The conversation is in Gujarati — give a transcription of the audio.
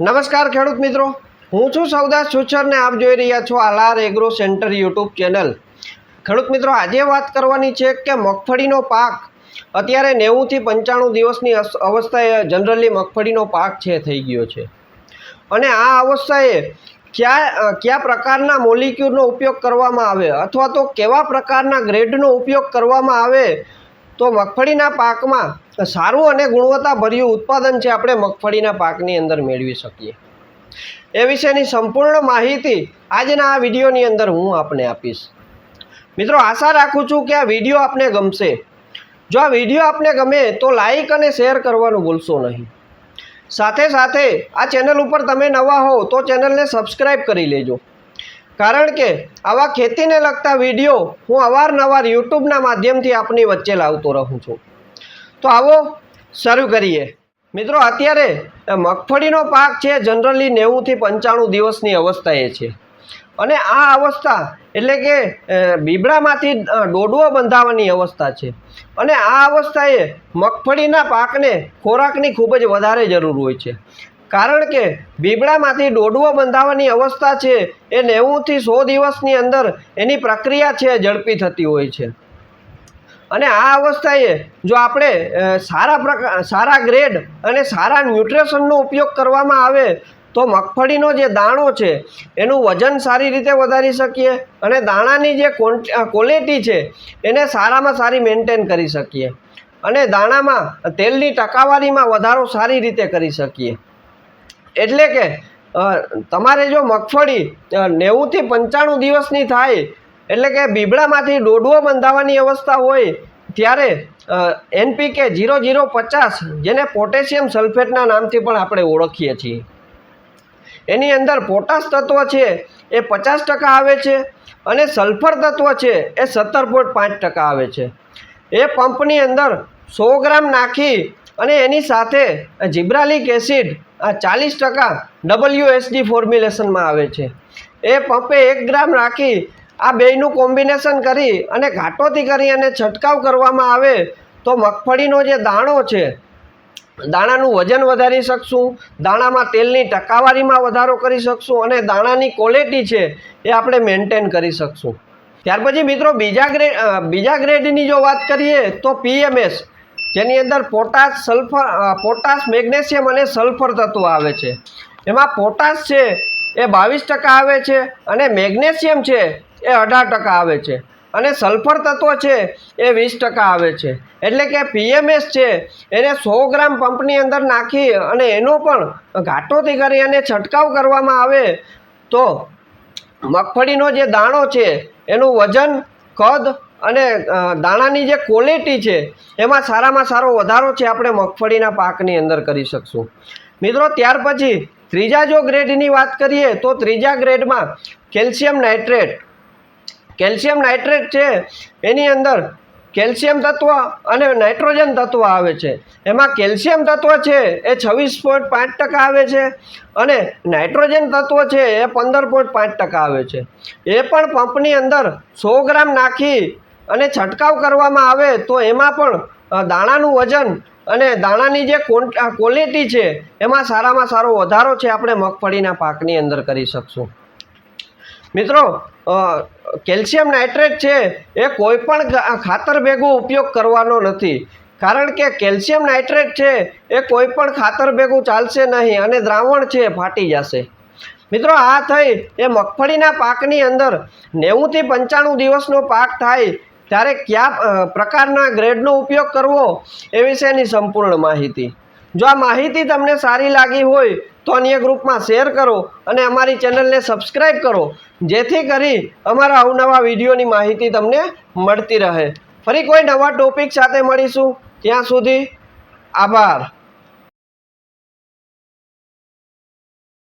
નમસ્કાર ખેડૂત મિત્રો. હું છું સૌદાસ છુચ્છર ને આપ જોઈ રહ્યા છો Alar agro centre YouTube channel. ખેડૂત મિત્રો, આજે વાત કરવાની છે કે મગફળીનો પાક. અત્યારે નેવુંથી પંચાણું દિવસની અવસ્થાએ જનરલી મગફળીનો પાક છે, થઈ ગયો છે. અને આ અવસ્થાએ કયા કયા પ્રકારના મોલિક્યુલનો ઉપયોગ કરવામાં આવે અથવા તો કેવા પ્રકારના ગ્રેડનો ઉપયોગ કરવામાં આવે, તો મગફળીના પાકમાં સારું અને ગુણવત્તાભર્યું ઉત્પાદન છે આપણે મગફળીના પાકની અંદર મેળવી શકીએ. એ વિશેની સંપૂર્ણ માહિતી આજના આ વિડીયોની અંદર હું આપને આપીશ. મિત્રો, આશા રાખું છું કે આ વીડિયો આપને ગમશે. જો આ વીડિયો આપને ગમે તો લાઈક અને શેર કરવાનું ભૂલશો નહીં. સાથે સાથે આ ચેનલ ઉપર તમે નવા હો તો ચેનલને સબસ્ક્રાઈબ કરી લેજો. કારણ કે આવા ખેતીને લગતા વીડિયો હું અવારનવાર યુટ્યુબના માધ્યમથી આપની વચ્ચે લાવતો રહું છું. તો આવો, શરૂ કરીએ. મિત્રો, અત્યારે મગફળીનો પાક છે, જનરલી નેવુંથી પંચાણું દિવસની અવસ્થાએ છે. અને આ અવસ્થા એટલે કે બીબડામાંથી ડોડવો બંધાવવાની અવસ્થા છે. અને આ અવસ્થાએ મગફળીના પાકને ખોરાકની ખૂબ જ વધારે જરૂર હોય છે. કારણ કે, બીબડામાંથી ડોડવો બંધાવવાની અવસ્થા છે, એ નેવુંથી સો દિવસની અંદર એની પ્રક્રિયા છે, ઝડપી થતી હોય છે. અને આ અવસ્થાએ જો આપણે સારા પ્રકાર સારા ગ્રેડ અને સારા ન્યુટ્રેશનનો ઉપયોગ કરવામાં આવે તો મગફળીનો જે દાણો છે, એનું વજન સારી રીતે વધારી શકીએ અને દાણાની જે ક્વોલિટી છે, એને સારામાં સારી મેન્ટેન કરી શકીએ. અને દાણામાં, તેલની ટકાવારીમાં વધારો સારી રીતે કરી શકીએ. એટલે કે તમારે જો મગફળી નેવુંથી પંચાણું દિવસની થાય એટલે કે બીબડામાંથી દોડવો બંધાવવાની અવસ્થા હોય ત્યારે એનપીકે જીરો જીરો પચાસ જેને પોટેશિયમ સલ્ફેટના નામથી પણ આપણે ઓળખીએ છીએ. એની અંદર પોટાશ તત્વ છે, એ પચાસ ટકા આવે છે અને સલ્ફર તત્વ છે, એ સત્તર પોઈન્ટ પાંચ ટકા આવે છે. એ પંપની અંદર સો ગ્રામ નાખી અને એની સાથે જીબ્રાલિક એસિડ આ ચાલીસ ટકા ડબલ્યુએસડી ફોર્મ્યુલેશનમાં આવે છે. એ પંપે એક ગ્રામ રાખી આ બેયનું કોમ્બિનેશન કરી અને ઘાટોથી કરી અને છંટકાવ કરવામાં આવે તો મગફળીનો જે દાણો છે, દાણાનું વજન વધારી શકશું, દાણામાં તેલની ટકાવારીમાં વધારો કરી શકશું અને દાણાની ક્વોલિટી છે એ આપણે મેન્ટેન કરી શકશું. ત્યાર પછી મિત્રો બીજા ગ્રેડ બીજા ગ્રેડની જો વાત કરીએ તો પીએમએસ જેની અંદર પોટાશ સલ્ફર પોટાશ મેગ્નેશિયમ અને સલ્ફર તત્વ આવે છે. એમાં પોટાશ છે એ બાવીસ ટકા આવે છે અને મેગ્નેશિયમ છે એ અઢાર ટકા આવે છે. અને સલ્ફર તત્વ છે એ વીસ ટકા આવે છે. એટલે કે પીએમએસ છે, એને સો ગ્રામ પંપની અંદર નાખી અને એનો પણ ઘાટોથી કરી અને છંટકાવ કરવામાં આવે તો મગફળીનો જે દાણો છે, એનું વજન, કદ અને દાણાની જે ક્વોલિટી છે, એમાં સારામાં સારો વધારો છે આપણે મગફળીના પાકની અંદર કરી શકશું. મિત્રો, ત્યાર પછી ત્રીજા જો ગ્રેડની વાત કરીએ, તો ત્રીજા ગ્રેડમાં કેલ્શિયમ નાઇટ્રેટ કેલ્શિયમ નાઇટ્રેટ છે, એની અંદર કેલ્શિયમ તત્વ અને નાઇટ્રોજન તત્વ આવે છે. એમાં કેલ્શિયમ તત્વ છે, એ છવ્વીસ પોઈન્ટ પાંચ ટકા આવે છે અને નાઇટ્રોજન તત્વ છે, એ પંદર પોઈન્ટ પાંચ ટકા આવે છે. એ પણ પંપની અંદર સો ગ્રામ નાખી અને છંટકાવ કરવામાં આવે તો એમાં પણ દાણાનું વજન અને દાણાની જે ક્વોલિટી છે, એમાં સારામાં સારો વધારો છે, આપણે મગફળીના પાકની અંદર કરી શકશું. મિત્રો કેલ્શિયમ નાઇટ્રેટ છે એ કોઈપણ ખાતર ભેગો ઉપયોગ કરવાનો નથી. કારણ કે કેલ્શિયમ નાઇટ્રેટ છે એ કોઈ પણ ખાતર ભેગું ચાલશે નહીં અને દ્રાવણ છે એ ફાટી જશે. મિત્રો, આ થઈ એ મગફળીના પાકની અંદર નેવુંથી પંચાણું દિવસનો પાક થાય ત્યારે કયા પ્રકારના ગ્રેડનો ઉપયોગ કરવો એ વિશેની સંપૂર્ણ માહિતી. જો આ માહિતી તમને સારી લાગી હોય, તો અન્ય ગ્રુપમાં શેર કરો અને અમારી ચેનલને સબસ્ક્રાઈબ કરો, જેથી કરી અમારા અવનવા વિડીયોની માહિતી તમને મળતી રહે. ફરી કોઈ નવા ટોપિક સાથે મળીશું. ત્યાં સુધી આભાર.